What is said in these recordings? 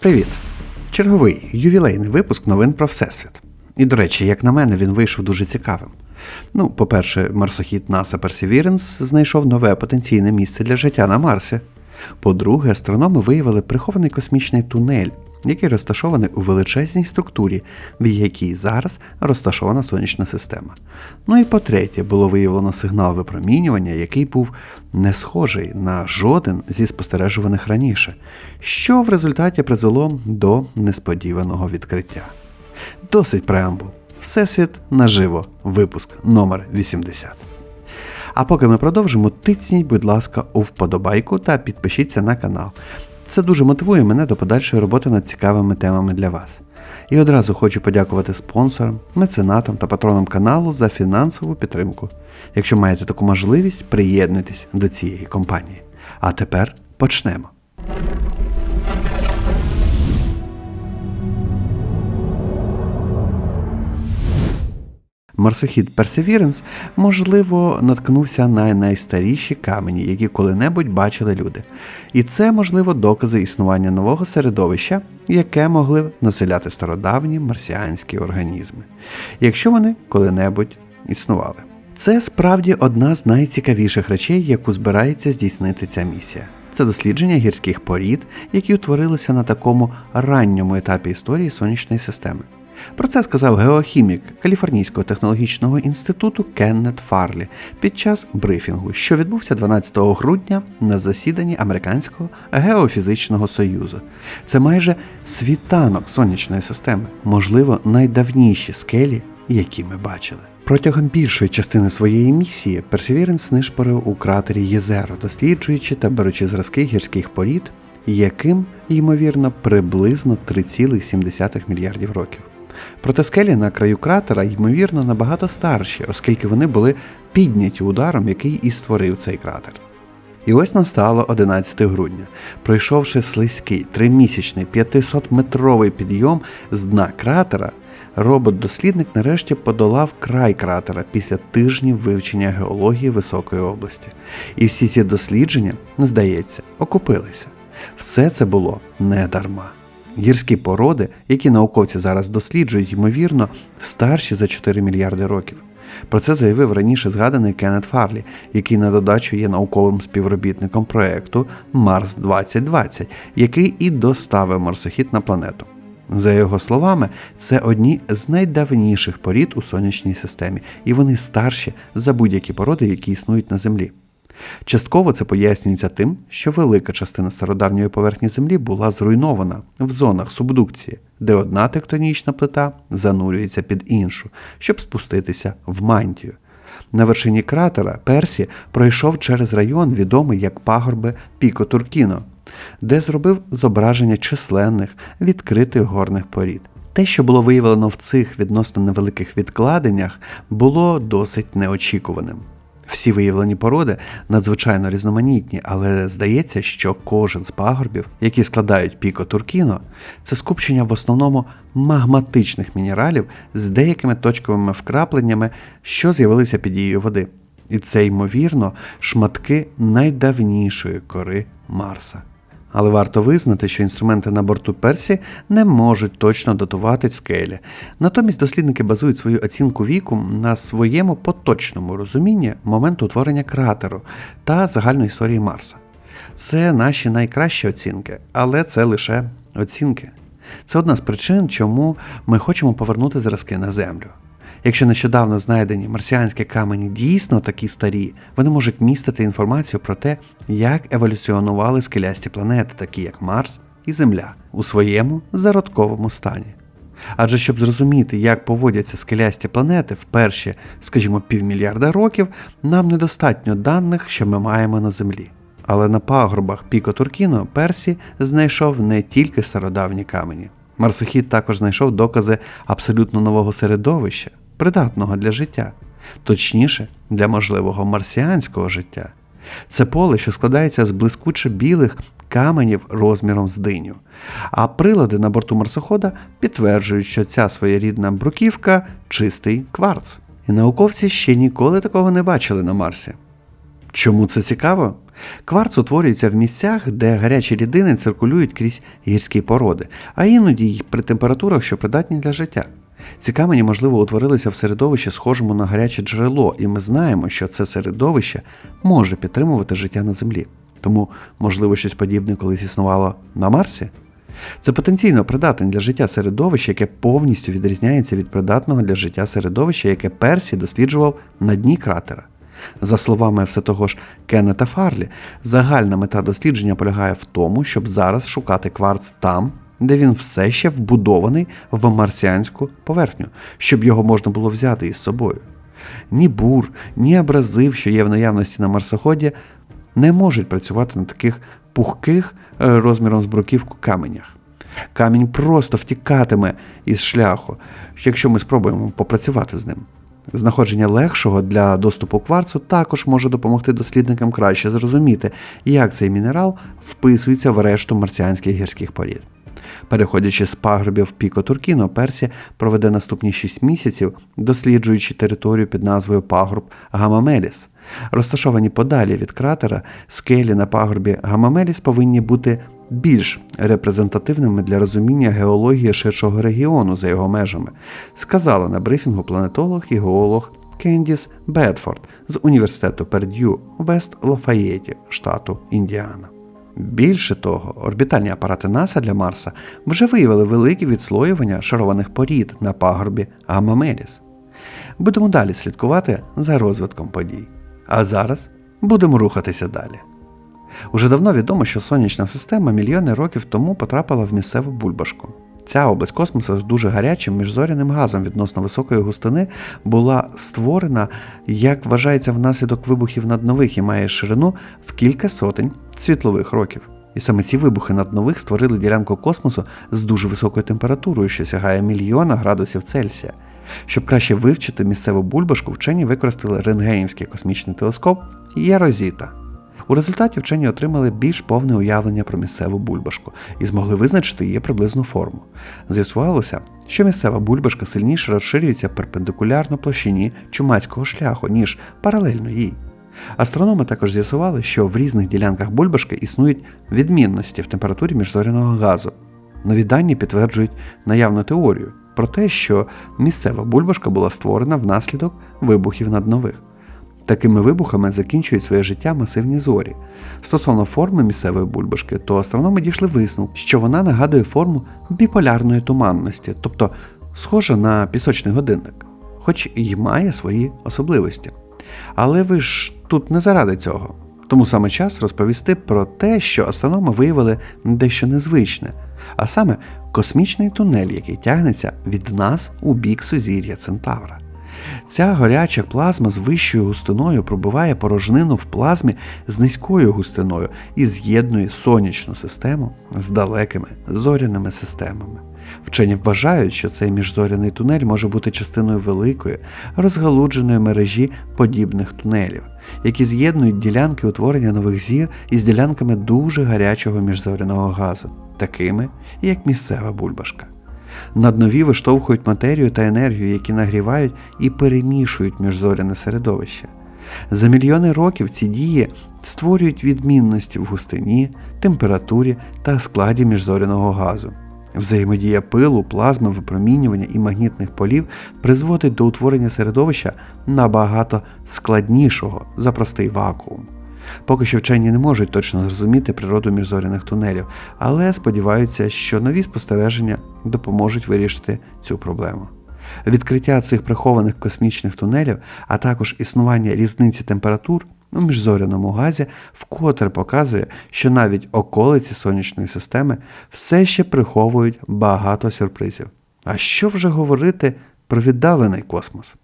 Привіт! Черговий ювілейний випуск новин про Всесвіт. І, до речі, як на мене, він вийшов дуже цікавим. Ну, по-перше, марсохід NASA Perseverance знайшов нове потенційне місце для життя на Марсі. По-друге, астрономи виявили прихований космічний тунель, який розташований у величезній структурі, в якій зараз розташована сонячна система. Ну і по-третє, було виявлено сигнал випромінювання, який був не схожий на жоден зі спостережуваних раніше, що в результаті призвело до несподіваного відкриття. Досить преамбул. Всесвіт наживо. Випуск номер 80. А поки ми продовжимо, тицніть, будь ласка, у вподобайку та підпишіться на канал. Це дуже мотивує мене до подальшої роботи над цікавими темами для вас. І одразу хочу подякувати спонсорам, меценатам та патронам каналу за фінансову підтримку. Якщо маєте таку можливість, приєднуйтесь до цієї компанії. А тепер почнемо. Марсохід Perseverance, можливо, наткнувся на найстаріші камені, які коли-небудь бачили люди. І це, можливо, докази існування нового середовища, яке могли населяти стародавні марсіанські організми, якщо вони коли-небудь існували. Це справді одна з найцікавіших речей, яку збирається здійснити ця місія. Це дослідження гірських порід, які утворилися на такому ранньому етапі історії сонячної системи. Про це сказав геохімік Каліфорнійського технологічного інституту Кеннет Фарлі під час брифінгу, що відбувся 12 грудня на засіданні Американського геофізичного союзу. Це майже світанок сонячної системи, можливо, найдавніші скелі, які ми бачили. Протягом більшої частини своєї місії Персевіренс нишпорив у кратері Єзеро, досліджуючи та беручи зразки гірських порід, яким, ймовірно, приблизно 3,7 мільярдів років. Проте скелі на краю кратера, ймовірно, набагато старші, оскільки вони були підняті ударом, який і створив цей кратер. І ось настало 11 грудня. Пройшовши слизький тримісячний 500-метровий підйом з дна кратера, робот-дослідник нарешті подолав край кратера після тижнів вивчення геології високої області. І всі ці дослідження, здається, окупилися. Все це було не дарма. Гірські породи, які науковці зараз досліджують, ймовірно, старші за 4 мільярди років. Про це заявив раніше згаданий Кеннет Фарлі, який на додачу є науковим співробітником проекту Марс 2020, який і доставив марсохід на планету. За його словами, це одні з найдавніших порід у сонячній системі, і вони старші за будь-які породи, які існують на Землі. Частково це пояснюється тим, що велика частина стародавньої поверхні Землі була зруйнована в зонах субдукції, де одна тектонічна плита занурюється під іншу, щоб спуститися в мантію. На вершині кратера Персі пройшов через район, відомий як пагорби Піко Туркіно, де зробив зображення численних відкритих горних порід. Те, що було виявлено в цих відносно невеликих відкладеннях, було досить неочікуваним. Всі виявлені породи надзвичайно різноманітні, але здається, що кожен з пагорбів, які складають піко Туркіно, це скупчення в основному магматичних мінералів з деякими точковими вкрапленнями, що з'явилися під дією води. І це, ймовірно, шматки найдавнішої кори Марса. Але варто визнати, що інструменти на борту Персі не можуть точно датувати скелі. Натомість дослідники базують свою оцінку віку на своєму поточному розумінні моменту утворення кратеру та загальної історії Марса. Це наші найкращі оцінки, але це лише оцінки. Це одна з причин, чому ми хочемо повернути зразки на Землю. Якщо нещодавно знайдені марсіанські камені дійсно такі старі, вони можуть містити інформацію про те, як еволюціонували скелясті планети, такі як Марс і Земля, у своєму зародковому стані. Адже щоб зрозуміти, як поводяться скелясті планети в перші, скажімо, півмільярда років, нам недостатньо даних, що ми маємо на Землі. Але на пагорбах Піко Туркіно Персі знайшов не тільки стародавні камені. Марсохід також знайшов докази абсолютно нового середовища, придатного для життя, точніше, для можливого марсіанського життя. Це поле, що складається з блискуче білих каменів розміром з диню. А прилади на борту марсохода підтверджують, що ця своєрідна бруківка чистий кварц. І науковці ще ніколи такого не бачили на Марсі. Чому це цікаво? Кварц утворюється в місцях, де гарячі рідини циркулюють крізь гірські породи, а іноді й при температурах, що придатні для життя. Ці камені, можливо, утворилися в середовищі, схожому на гаряче джерело, і ми знаємо, що це середовище може підтримувати життя на землі. Тому, можливо, щось подібне колись існувало на Марсі. Це потенційно придатне для життя середовище, яке повністю відрізняється від придатного для життя середовища, яке Персі досліджував на дні кратера. За словами все того ж Кеннета Фарлі, загальна мета дослідження полягає в тому, щоб зараз шукати кварц там, де він все ще вбудований в марсіанську поверхню, щоб його можна було взяти із собою. Ні бур, ні абразив, що є в наявності на марсоході, не можуть працювати на таких пухких е, розміром з бруківку каменях. Камінь просто втікатиме із шляху, якщо ми спробуємо попрацювати з ним. Знаходження легшого для доступу кварцу також може допомогти дослідникам краще зрозуміти, як цей мінерал вписується в решту марсіанських гірських порід. Переходячи з пагорбів Піко Туркіно, Персі проведе наступні 6 місяців, досліджуючи територію під назвою пагорб Гамамеліс. Розташовані подалі від кратера, скелі на пагорбі Гамамеліс повинні бути більш репрезентативними для розуміння геології ширшого регіону за його межами, сказала на брифінгу планетолог і геолог Кендіс Бедфорд з університету Перд'ю Вест Лафаєті, штату Індіана. Більше того, орбітальні апарати НАСА для Марса вже виявили великі відслоювання шарованих порід на пагорбі Гамамеліс. Будемо далі слідкувати за розвитком подій. А зараз будемо рухатися далі. Уже давно відомо, що сонячна система мільйони років тому потрапила в місцеву бульбашку. Ця область космосу з дуже гарячим міжзоряним газом відносно високої густини була створена, як вважається, внаслідок вибухів наднових і має ширину в кілька сотень світлових років. І саме ці вибухи наднових створили ділянку космосу з дуже високою температурою, що сягає мільйона градусів Цельсія. Щоб краще вивчити місцеву бульбашку, вчені використали рентгенівський космічний телескоп Ярозіта. У результаті вчені отримали більш повне уявлення про місцеву бульбашку і змогли визначити її приблизну форму. З'ясувалося, що місцева бульбашка сильніше розширюється перпендикулярно площині чумацького шляху, ніж паралельно їй. Астрономи також з'ясували, що в різних ділянках бульбашки існують відмінності в температурі міжзоряного газу. Нові дані підтверджують наявну теорію про те, що місцева бульбашка була створена внаслідок вибухів наднових. Такими вибухами закінчують своє життя масивні зорі. Стосовно форми місцевої бульбашки, то астрономи дійшли висновку, що вона нагадує форму біполярної туманності, тобто схожа на пісочний годинник, хоч і має свої особливості. Але ви ж тут не заради цього. Тому саме час розповісти про те, що астрономи виявили дещо незвичне, а саме космічний тунель, який тягнеться від нас у бік сузір'я Центавра. Ця горяча плазма з вищою густиною пробиває порожнину в плазмі з низькою густиною і з'єднує сонячну систему з далекими зоряними системами. Вчені вважають, що цей міжзоряний тунель може бути частиною великої, розгалудженої мережі подібних тунелів, які з'єднують ділянки утворення нових зір із ділянками дуже гарячого міжзоряного газу, такими як місцева бульбашка. Наднові виштовхують матерію та енергію, які нагрівають і перемішують міжзоряне середовище. За мільйони років ці дії створюють відмінності в густині, температурі та складі міжзоряного газу. Взаємодія пилу, плазми, випромінювання і магнітних полів призводить до утворення середовища набагато складнішого за простий вакуум. Поки що вчені не можуть точно зрозуміти природу міжзоряних тунелів, але сподіваються, що нові спостереження допоможуть вирішити цю проблему. Відкриття цих прихованих космічних тунелів, а також існування різниці температур у міжзоряному газі вкотре показує, що навіть околиці сонячної системи все ще приховують багато сюрпризів. А що вже говорити про віддалений космос?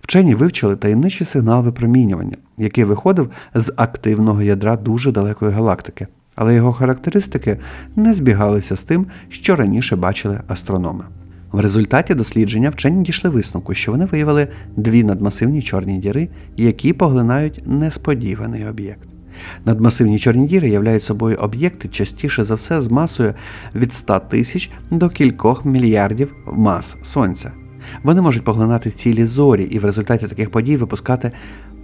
Вчені вивчили таємничий сигнал випромінювання, який виходив з активного ядра дуже далекої галактики, але його характеристики не збігалися з тим, що раніше бачили астрономи. В результаті дослідження вчені дійшли висновку, що вони виявили дві надмасивні чорні діри, які поглинають несподіваний об'єкт. Надмасивні чорні діри являють собою об'єкти частіше за все з масою від 100 тисяч до кількох мільярдів мас Сонця. Вони можуть поглинати цілі зорі і в результаті таких подій випускати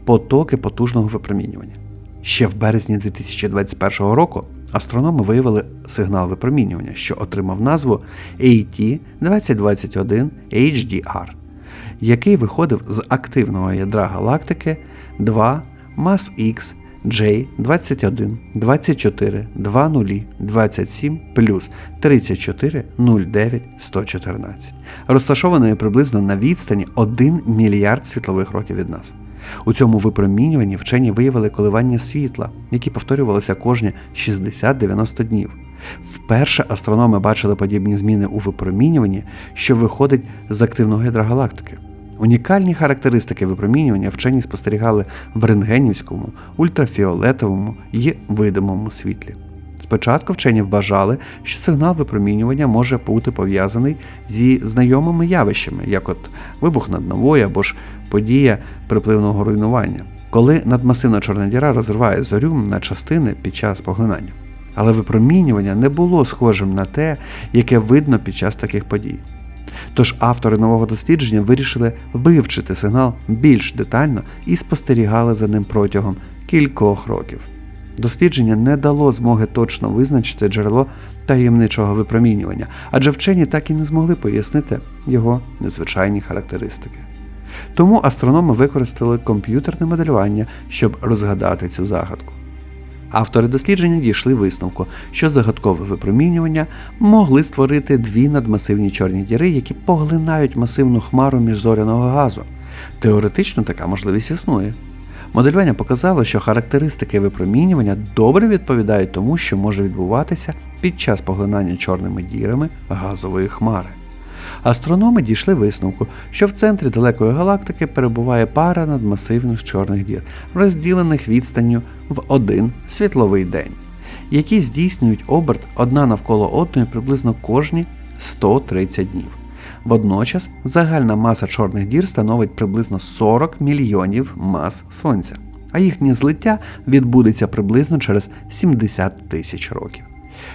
потоки потужного випромінювання. Ще в березні 2021 року астрономи виявили сигнал випромінювання, що отримав назву AT 2021 HDR, який виходив з активного ядра галактики 2 Mass X J 21 24 20 27 плюс 34 09 114, розташованої приблизно на відстані 1 мільярд світлових років від нас. У цьому випромінюванні вчені виявили коливання світла, які повторювалися кожні 60-90 днів. Вперше астрономи бачили подібні зміни у випромінюванні, що виходить з активного ядра галактики. Унікальні характеристики випромінювання вчені спостерігали в рентгенівському, ультрафіолетовому і видимому світлі. Спочатку вчені вважали, що сигнал випромінювання може бути пов'язаний зі знайомими явищами, як от вибух наднової або ж подія припливного руйнування, коли надмасивна чорна діра розриває зорю на частини під час поглинання. Але випромінювання не було схожим на те, яке видно під час таких подій. Тож автори нового дослідження вирішили вивчити сигнал більш детально і спостерігали за ним протягом кількох років. Дослідження не дало змоги точно визначити джерело таємничого випромінювання, адже вчені так і не змогли пояснити його незвичайні характеристики. Тому астрономи використали комп'ютерне моделювання, щоб розгадати цю загадку. Автори дослідження дійшли висновку, що загадкове випромінювання могли створити дві надмасивні чорні діри, які поглинають масивну хмару міжзоряного газу. Теоретично така можливість існує. Моделювання показало, що характеристики випромінювання добре відповідають тому, що може відбуватися під час поглинання чорними дірами газової хмари. Астрономи дійшли висновку, що в центрі далекої галактики перебуває пара надмасивних чорних дір, розділених відстанню в один світловий день, які здійснюють оберт одна навколо одної приблизно кожні 130 днів. Водночас загальна маса чорних дір становить приблизно 40 мільйонів мас Сонця, а їхнє злиття відбудеться приблизно через 70 тисяч років.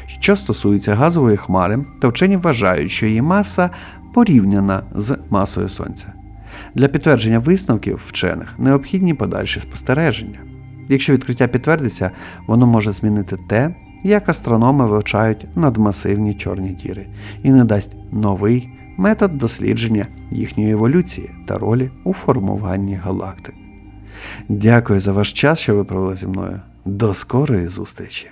Що стосується газової хмари, то вчені вважають, що її маса порівняна з масою Сонця. Для підтвердження висновків вчених необхідні подальші спостереження. Якщо відкриття підтвердиться, воно може змінити те, як астрономи вивчають надмасивні чорні діри, і не дасть новий метод дослідження їхньої еволюції та ролі у формуванні галактик. Дякую за ваш час, що ви провели зі мною. До скорої зустрічі!